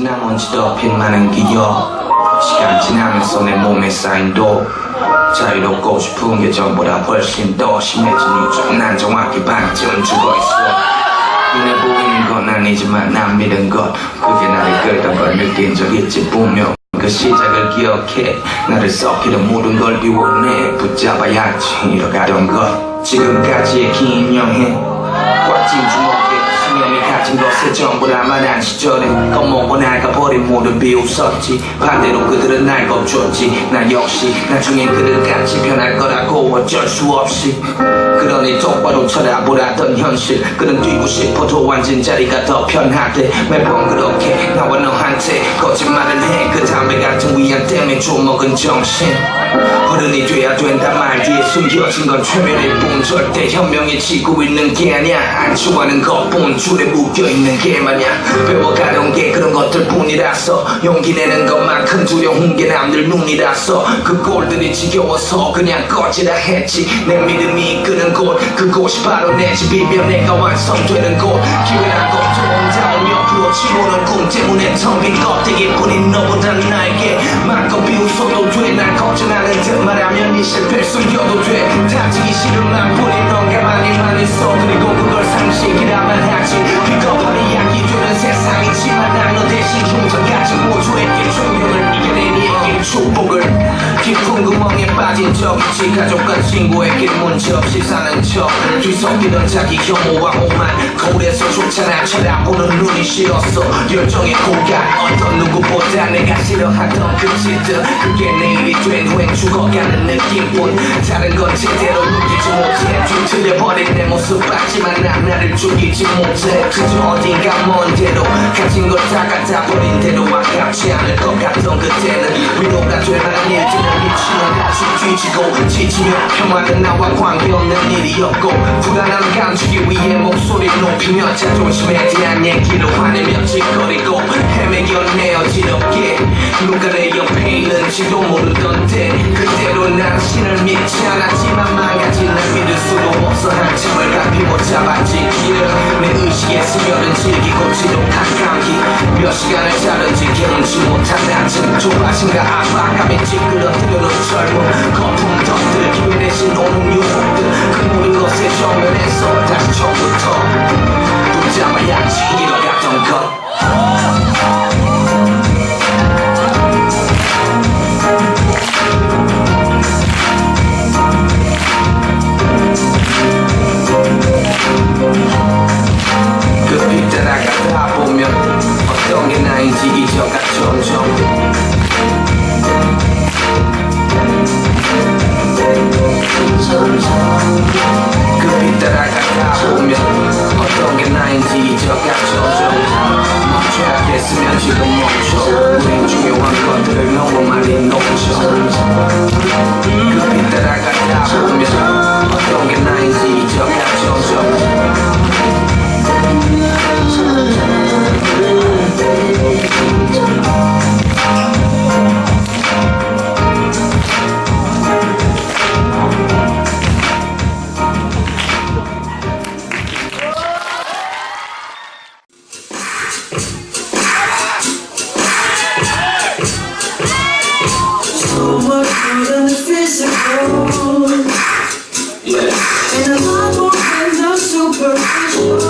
지나면 지덮인 많은 기억 시간 지나면서 내 몸에 쌓인 독 자유롭고 싶은 게 전보다 훨씬 더 심해진 요즘 난 정확히 반쯤 죽어있어. 눈에 보이는 건 아니지만 난 믿은 것 그게 나를 끌던 걸 느낀 적 있지 분명. 그 시작을 기억해. 나를 썩히던 모든 걸 비워내 붙잡아야지 잃어가던 것. 지금까지의 긴 여행. 꽉진 주먹 갇힌 것에 전부 다 말한 시절에 겁먹고 나가버린 모든 비웃었지 반대로 그들은 날 겁줬지 나 역시 나중엔 그들 같이 변할 거라고 어쩔 수 없이 그러니 똑바로 쳐다보라던 현실 그는 뛰고 싶어도 앉은 자리가 더 편하대 매번 그렇게 나와 너한테 거짓말을 해그 담배 같은 위안 때문에 좀먹은 정신 어른이 돼야 된다 말 뒤에 숨겨진 건 최면일 뿐 절대 현명해 지고 있는 게 아니야 안주하는 것뿐 줄에 묶여 있는 게 마냥 배워가던 게 그런 것들 뿐이라서 용기 내는 것만큼 두려운 게 남들 눈이라서 그 꼴들이 지겨워서 그냥 꺼지라 했지. 내 믿음이 이끄는 곳 그곳이 바로 내 집이며 내가 완성되는 곳. 기회란 것도 온다운 옆으로 치고는 꿈 때문에 텅빈 껍데기 뿐인 너보다 나에게 마음껏 비웃어도 돼난 걱정하는 듯 말하면 네 실패 숨겨도 돼. 다지기 싫은 마음뿐인 넌 가만히 만 있어. 그리 있지 가족과 친구에게 문제 없이 사는 척. 뒤섞이던 자기 혐오와 오만 거울에서 쫓아나 쳐다보는 눈이 싫었어. 열정의 고갈 어떤 누구보다 내가 싫어하던 그 짓들. 그게 내일이 된 후엔 죽어가는 느낌뿐. 다른 건 제대로 느끼지 못해. 뒤틀려버린 내 모습 봤지만 난 나를 죽이지 못해. 그저 어딘가 먼 데로 가진 걸 다 갖다 버린 대로 아깝지 않을 것 같던 그때는 위로가 될 만한 일들은 미치면 다시 뒤지고 지치며 평화는 나와 관계없는 일이었고 불안한 감추기 위해 목소리를 높이며 자존심에 대한 얘기로 화내며 짓거리고 헤매겨 내어 지럽게 누가 내 옆에 있는지도 모르던데 그대로 난 신을 믿지 않았지만 망가진 날 믿을 수도 없어 한참을 갈피 못 잡아지기를 내 의식의 수면은 즐기고 지독한 감기 몇 시간을 자는지 깨우지 못한 아침 조바심과 압박감에 찌그러뜨려는 젊음 거품 덕 들기 more than the physical Yeah. And a lot more than the superficial